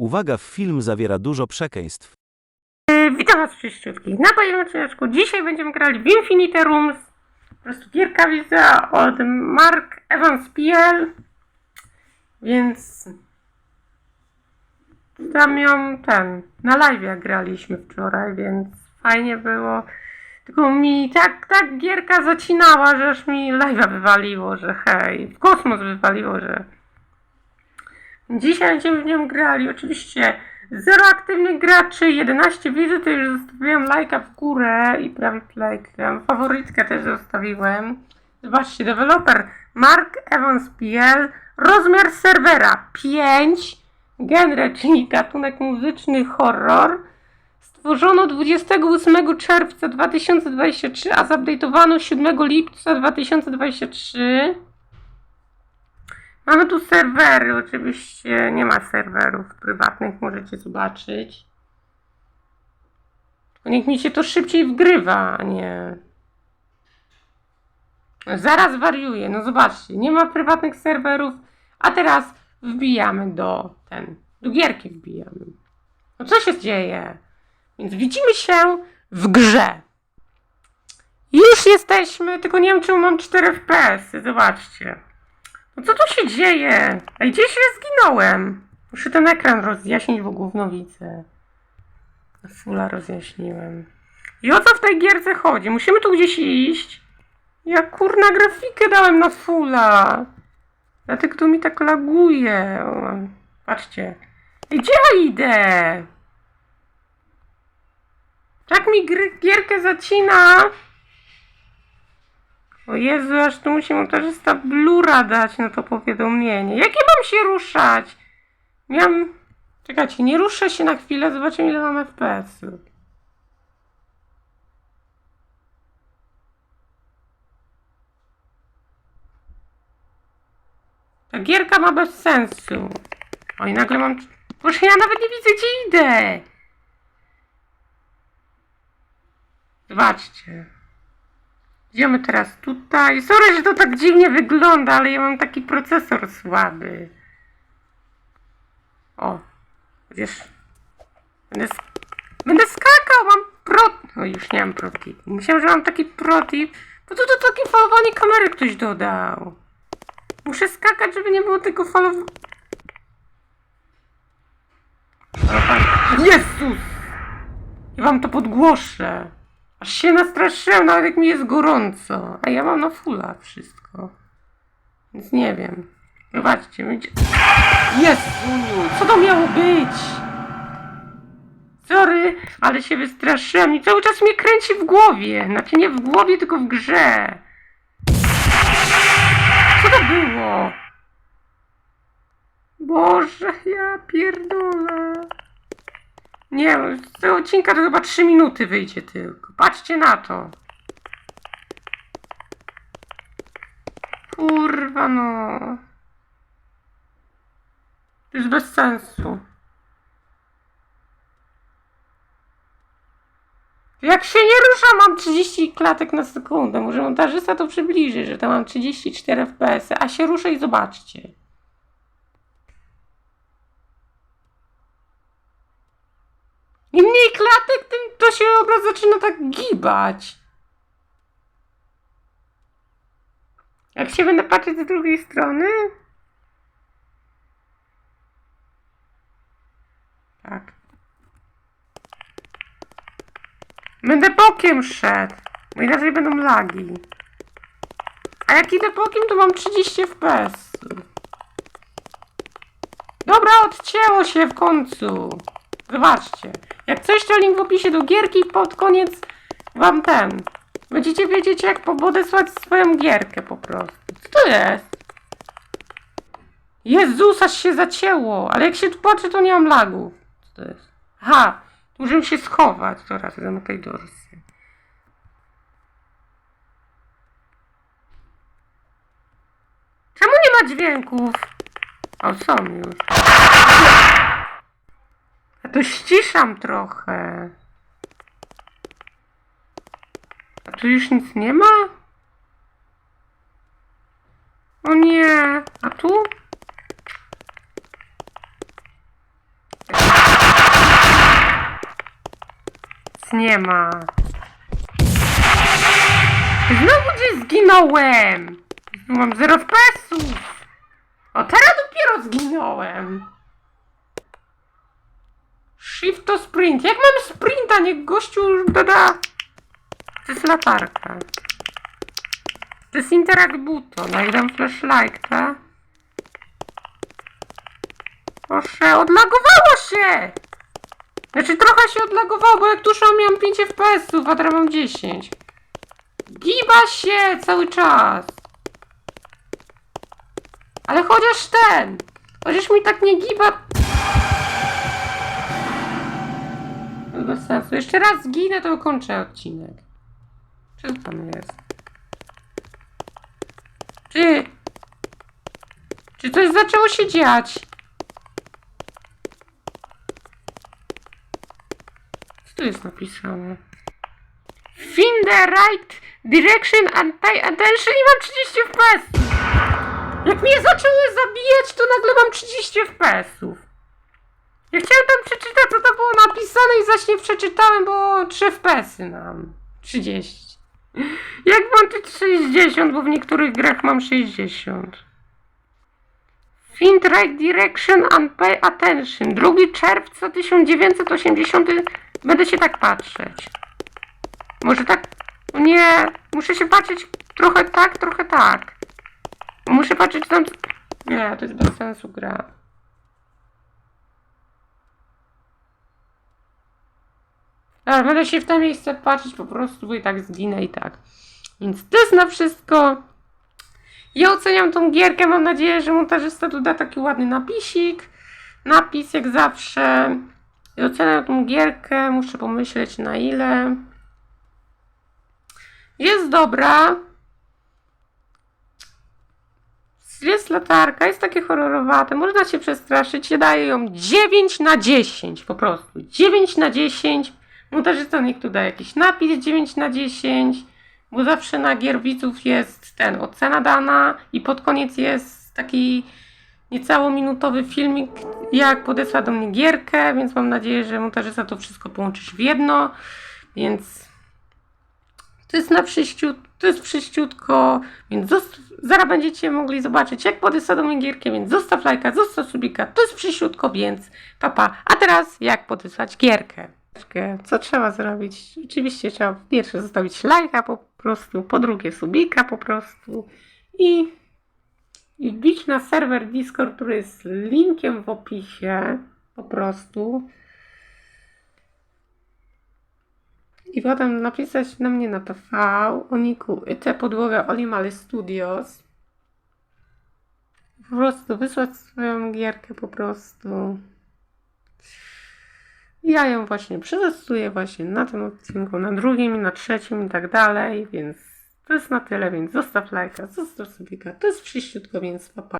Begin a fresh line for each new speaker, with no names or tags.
Uwaga, film zawiera dużo przekleństw.
Witam Was wszystkich na kolejnym odcineczku. Dzisiaj będziemy grali w Rooms. Po prostu gierka widza od Mark Evans PL. Więc tam ją ten, na live graliśmy wczoraj, więc fajnie było. Tylko mi tak, tak gierka zacinała, że aż mi live'a wywaliło, że hej, w kosmos wywaliło, że Dzisiaj będziemy w nią grali. Oczywiście zero aktywnych graczy, 11 widzów, to już zostawiłem lajka w górę i prawie playkę. Faworytkę też zostawiłem. Zobaczcie, deweloper Mark Evans PL, rozmiar serwera 5, genre, czyli gatunek muzyczny horror. Stworzono 28 czerwca 2023, a zupdate'owano 7 lipca 2023. Mamy tu serwery, oczywiście nie ma serwerów prywatnych, możecie zobaczyć. Niech mi się to szybciej wgrywa, a nie... Zaraz wariuje, no zobaczcie, nie ma prywatnych serwerów, a teraz wbijamy do ten, do gierki wbijamy. No co się dzieje? Więc widzimy się w grze. Już jesteśmy, tylko nie wiem czemu mam 4 FPS, zobaczcie. No co tu się dzieje? Ej, gdzieś ja zginąłem? Muszę ten ekran rozjaśnić, bo gówno widzę. Fula rozjaśniłem. I o co w tej gierce chodzi? Musimy tu gdzieś iść? Ja kurna grafikę dałem na fula. Dlatego tu mi tak laguje. Patrzcie. Gdzie ja idę? Tak mi gierkę zacina. O Jezu, aż tu musi montażysta blura dać na to powiadomienie. Jakie mam się ruszać? Miałam... Czekajcie, nie ruszę się na chwilę, zobaczymy ile mam FPS-ów. Ta gierka ma bez sensu. Oj, nagle mam... Boże, ja nawet nie widzę, gdzie idę. Zobaczcie. Idziemy teraz tutaj. Sorry, że to tak dziwnie wygląda, ale ja mam taki procesor słaby. O, wiesz. Będę, będę skakał, mam pro... O, już nie mam protip. Myślałem, że mam taki protip. Bo tu to takie falowanie kamery ktoś dodał. Muszę skakać, żeby nie było tego falowania. Jezus! Ja wam to podgłoszę. Aż się nastraszyłem, nawet jak mi jest gorąco. A ja mam na fulla wszystko. Więc nie wiem. Zobaczcie, będzie... Jezu! Co to miało być? Sorry, ale się wystraszyłem i cały czas mnie kręci w głowie. Znaczy nie w głowie, tylko w grze. Co to było? Boże, ja pierdolę. Nie, z tego odcinka to chyba 3 minuty wyjdzie tylko. Patrzcie na to. Kurwa no. To jest bez sensu. Jak się nie ruszam, mam 30 klatek na sekundę. Może montażysta to przybliży, że tam mam 34 fps, a się ruszę i zobaczcie. Im mniej klatek, tym to się obraz zaczyna tak gibać. Jak się będę patrzeć z drugiej strony? Tak. Będę bokiem szedł, bo inaczej będą lagi. A jak idę bokiem, to mam 30 fps. Dobra, odcięło się w końcu. Zobaczcie. Jak coś, to link w opisie do gierki pod koniec wam ten. Będziecie wiedzieć, jak podesłać swoją gierkę po prostu. Co to jest? Jezus, aż się zacięło. Ale jak się tu patrzy, to nie mam lagów. Co to jest? Aha, muszę się schować. Teraz zamykaj dorsy. Czemu nie ma dźwięków? O, są już. To ściszam trochę. A tu już nic nie ma? O nie, a tu? Nic nie ma. Znowu gdzieś zginąłem! Mam zero FPS-ów! O, teraz dopiero zginąłem! Shift to sprint. Jak mam sprinta? Niech gościu doda... To jest latarka. To jest interact button. Jak dam flashlighta. Proszę, odlagowało się! Znaczy trochę się odlagowało, bo jak tuszą miałam 5 FPS-ów, a teraz mam 10. Giba się cały czas. Ale chociaż ten. Chociaż mi tak nie giba. Sensu. Jeszcze raz zginę, to kończę odcinek. Czy to tam jest? Czy... Czy coś zaczęło się dziać? Co tu jest napisane? Find the right direction and pay attention i mam 30 fps. Jak mnie zaczęły zabijać, to nagle mam 30 fps-ów. Ja chciałem przeczytać, co tam było napisane i zaś nie przeczytałem, bo 3 FPS-y mam. 30. Jak tych 60, bo w niektórych grach mam 60. Find right direction and pay attention. 2 czerwca 1980. Będę się tak patrzeć. Może tak. Nie, muszę się patrzeć trochę tak, trochę tak. Muszę patrzeć tam. Nie, to jest bez sensu gra. Ale będę się w to miejsce patrzeć po prostu, i tak zginę i tak. Więc to jest na wszystko. Ja oceniam tą gierkę. Mam nadzieję, że montażysta tu da taki ładny napisik. Napis jak zawsze. I oceniam tą gierkę. Muszę pomyśleć na ile. Jest dobra. Jest latarka, jest takie horrorowate, można się przestraszyć. Ja daję ją 9 na 10 po prostu. 9 na 10. Montażysta niech tu da jakiś napis 9 na 10, bo zawsze na gier widzów jest ten ocena dana i pod koniec jest taki niecało minutowy filmik, jak podesła do mnie gierkę, więc mam nadzieję, że montażysta to wszystko połączysz w jedno, więc to jest na przyściut, to jest przyściutko, więc zaraz będziecie mogli zobaczyć, jak podesła do mnie gierkę, więc zostaw lajka, zostaw subika, to jest przyściutko, więc papa. A teraz jak podesłać gierkę. Co trzeba zrobić? Oczywiście trzeba po pierwsze zostawić lajka po prostu, po drugie subika po prostu i, i na serwer Discord, który jest linkiem w opisie po prostu. I potem napisać na mnie na PV o niku podłoga Olimali Studios. Po prostu wysłać swoją gierkę po prostu. Ja ją właśnie przetestuję właśnie na tym odcinku, na drugim na trzecim i tak dalej, więc to jest na tyle, więc zostaw lajka, zostaw subika, to jest wszyściutko, więc papa.